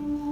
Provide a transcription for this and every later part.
Ей,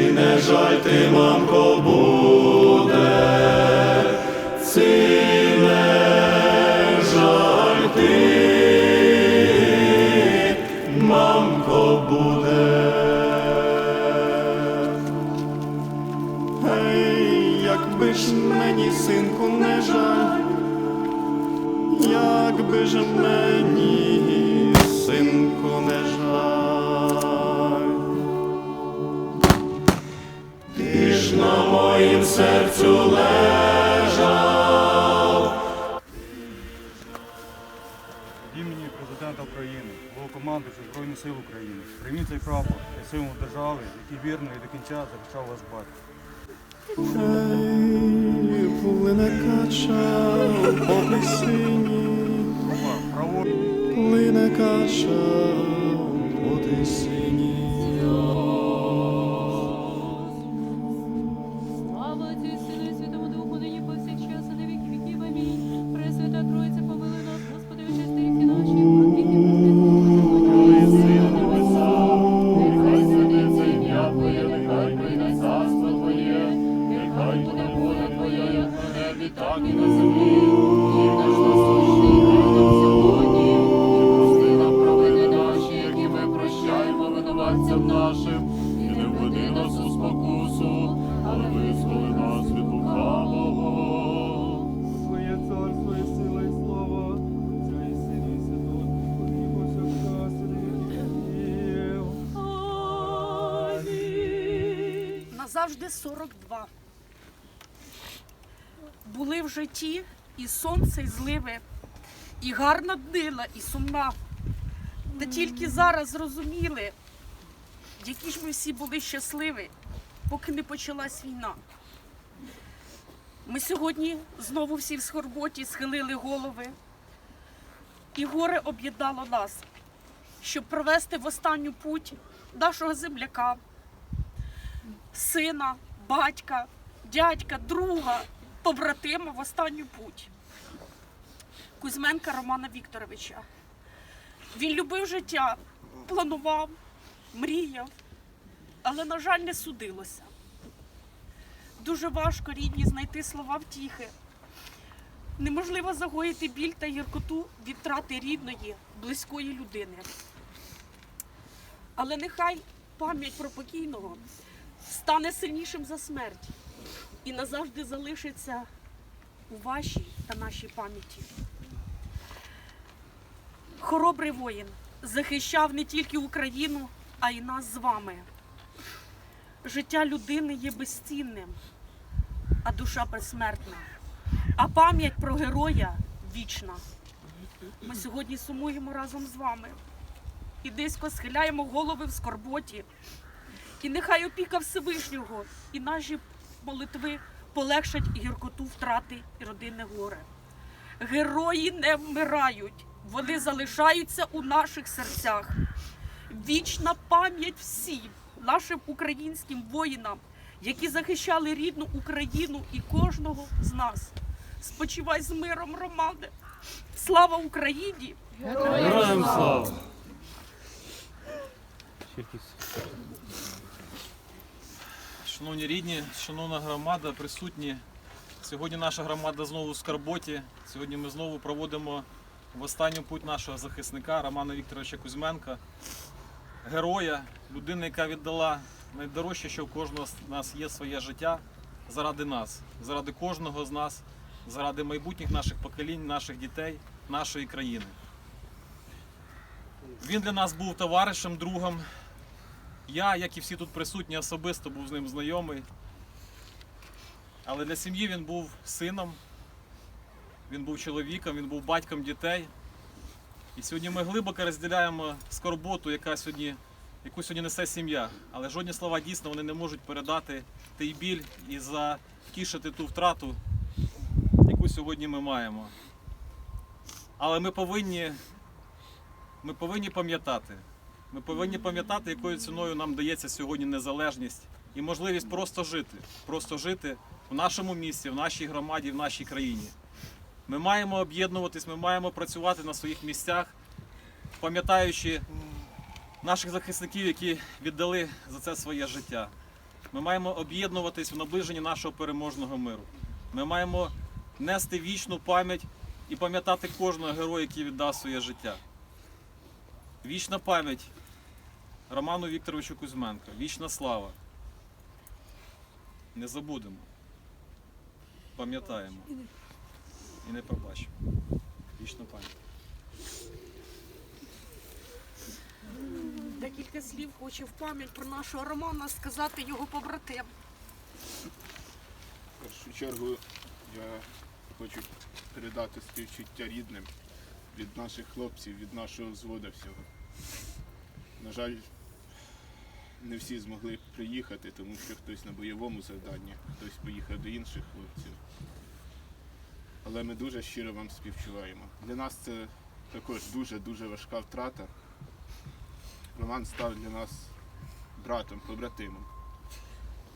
Не жаль ти, мамко, буде, ці не жаль ти, мамко, буде. Ей, якби ж мені, синку, не жаль, якби ж мені, синку, не жаль. На моїм серцю лежав. Від імені президента України, головнокомандуючого Збройних сил України, прийміть цей прапор як символ держави, який вірно і до кінця захищав вас батько. Ей, плине кача по право. плине кача по тисині. Назавжди 42. Були в житті і сонце, і зливи, і гарна днина, і сумна. Та тільки зараз зрозуміли, які ж ми всі були щасливі, поки не почалась війна. Ми сьогодні знову всі в скорботі схилили голови, і горе об'єднало нас, щоб провести в останню путь нашого земляка, сина, батька, дядька, друга, побратима в останню путь. Кузьменка Романа Вікторовича. Він любив життя, планував, мріяв, але, на жаль, не судилося. Дуже важко рідні знайти слова втіхи. Неможливо загоїти біль та гіркоту від втрати рідної, близької людини. Але нехай пам'ять про покійного стане сильнішим за смерть і назавжди залишиться у вашій та нашій пам'яті. Хоробрий воїн захищав не тільки Україну, а й нас з вами. Життя людини є безцінним, а душа безсмертна. А пам'ять про героя вічна. Ми сьогодні сумуємо разом з вами і дисько схиляємо голови в скорботі. І нехай опіка Всевишнього і наші молитви полегшать гіркоту втрати і родинне горе. Герої не вмирають, вони залишаються у наших серцях. Вічна пам'ять всім нашим українським воїнам, які захищали рідну Україну і кожного з нас. Спочивай з миром, Романе! Слава Україні! Героям слава! Шановні рідні, шановна громада, присутні. Сьогодні наша громада знову в Скарботі. Сьогодні ми знову проводимо в останню путь нашого захисника Романа Вікторовича Кузьменка, героя, людини, яка віддала найдорожче, що в кожного з нас є своє життя заради нас, заради кожного з нас, заради майбутніх наших поколінь, наших дітей, нашої країни. Він для нас був товаришем, другом, я, як і всі тут присутні, особисто був з ним знайомий. Але для сім'ї він був сином, він був чоловіком, він був батьком дітей. І сьогодні ми глибоко розділяємо скорботу, яка сьогодні, яку сьогодні несе сім'я. Але жодні слова дійсно вони не можуть передати той біль і затішити ту втрату, яку сьогодні ми маємо. Але ми повинні, ми повинні пам'ятати. Ми повинні пам'ятати, якою ціною нам дається сьогодні незалежність і можливість просто жити, просто жити в нашому місті, в нашій громаді, в нашій країні. Ми маємо об'єднуватись, ми маємо працювати на своїх місцях, пам'ятаючи наших захисників, які віддали за це своє життя. Ми маємо об'єднуватись в наближенні нашого переможного миру. Ми маємо нести вічну пам'ять і пам'ятати кожного героя, який віддав своє життя. Вічна пам'ять Роману Вікторовичу Кузьменко. Вічна слава. Не забудемо. Пам'ятаємо. І не пробачимо. Вічна пам'ять. Декілька слів хочу в пам'ять про нашого Романа сказати його побратим. В першу чергу я хочу передати співчуття рідним від наших хлопців, від нашого взводу всього. На жаль, не всі змогли приїхати, тому що хтось на бойовому завданні, хтось поїхав до інших хлопців. Але ми дуже щиро вам співчуваємо. Для нас це також дуже-дуже важка втрата. Роман став для нас братом, побратимом.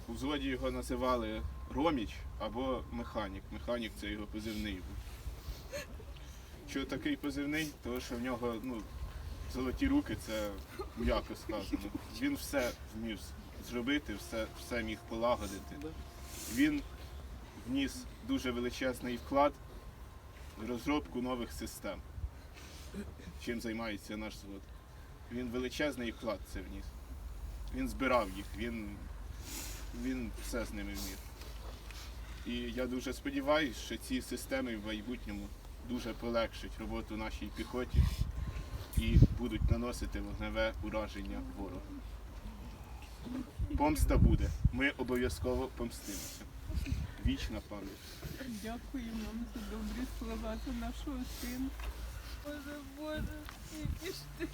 У взводі його називали Роміч або механік. Механік це його позивний був. Що такий позивний? Тому що в нього ну, золоті руки, це м'яко сказано. Він все вмів зробити, все, все міг полагодити. Він вніс дуже величезний вклад в розробку нових систем, чим займається наш звод. Він величезний вклад це вніс. Він збирав їх, він він все з ними вмів. І я дуже сподіваюся, що ці системи в майбутньому дуже полегшать роботу нашій піхоті і будуть наносити вогневе ураження ворогу. Помста буде. Ми обов'язково помстимося. Вічна пам'ять. Дякую вам за добрі слова за нашого сина. Боже, Боже, які ж ти